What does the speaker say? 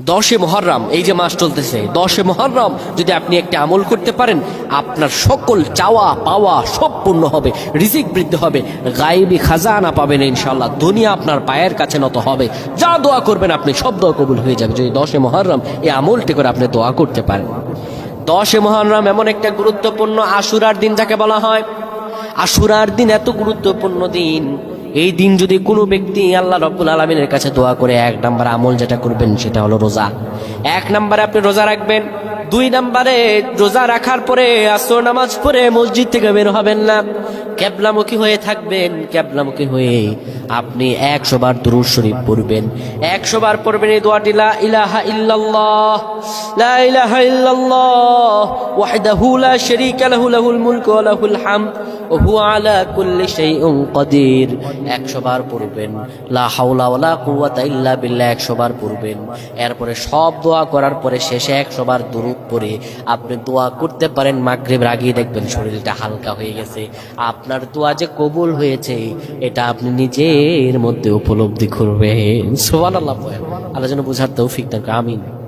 দশে মহরম, এই যে মাস চলতেছে, দশে মহরম যদি আপনি একটা আমল করতে পারেন, আপনার সকল চাওয়া পাওয়া সব পূর্ণ হবে, রিজিক বৃদ্ধি হবে, গায়েবী খাজানা পাবেন ইনশাল্লাহ দুনিয়া আপনার পায়ের কাছে নত হবে। যা দোয়া করবেন আপনি, সব দোয়া কবুল হয়ে যাবে। যদি দশে মহরম এই আমলটি করে আপনি দোয়া করতে পারেন। দশে মহরম এমন একটা গুরুত্বপূর্ণ আশুরার দিন যাকে বলা হয়। আশুরার দিন এত গুরুত্বপূর্ণ দিন। এই দিন যদি কোনো ব্যক্তি আল্লাহ রব্বুল আলমিনের কাছে দোয়া করে, এক নাম্বার আমল যেটা করবেন সেটা হলো রোজা। এক নাম্বারে আপনি রোজা রাখবেন, দুই নাম্বারে রোজা রাখার পরে আসর নামাজ পড়ে মসজিদ থেকে বের হবেন না। ক্যাবলামুখী হয়ে থাকবেন, ক্যাবলামুখী হয়ে আপনি একশো বার দুরুদ শরীফ পড়বেন। একশো বার পড়বেন এই দোয়াটি, লা ইলাহা ইল্লাল্লাহ, লা ইলাহা ইল্লাল্লাহ, ওয়াহদাহু লা শারীকা লাহু, লাহুল মুলকু ওয়া লাহুল হামদ। ওয়া হুয়া আলা পড়বেন। লা হাওলা ওয়ালা কুওয়াতা ইল্লা বিল্লাহ পড়বেন। এরপরে সব দোয়া করার পরে শেষে একশো বার দুরুদ আপনি দোয়া করতে পারেন মাগরিবের আগেই দেখবেন শরীরটা হালকা হয়ে গেছে। আপনার দোয়া যে কবুল হয়েছে, এটা আপনি নিজের মধ্যে উপলব্ধি করবেন। সুবহানাল্লাহ আল্লাহ যেন বুঝার তৌফিক দান করে। আমিন।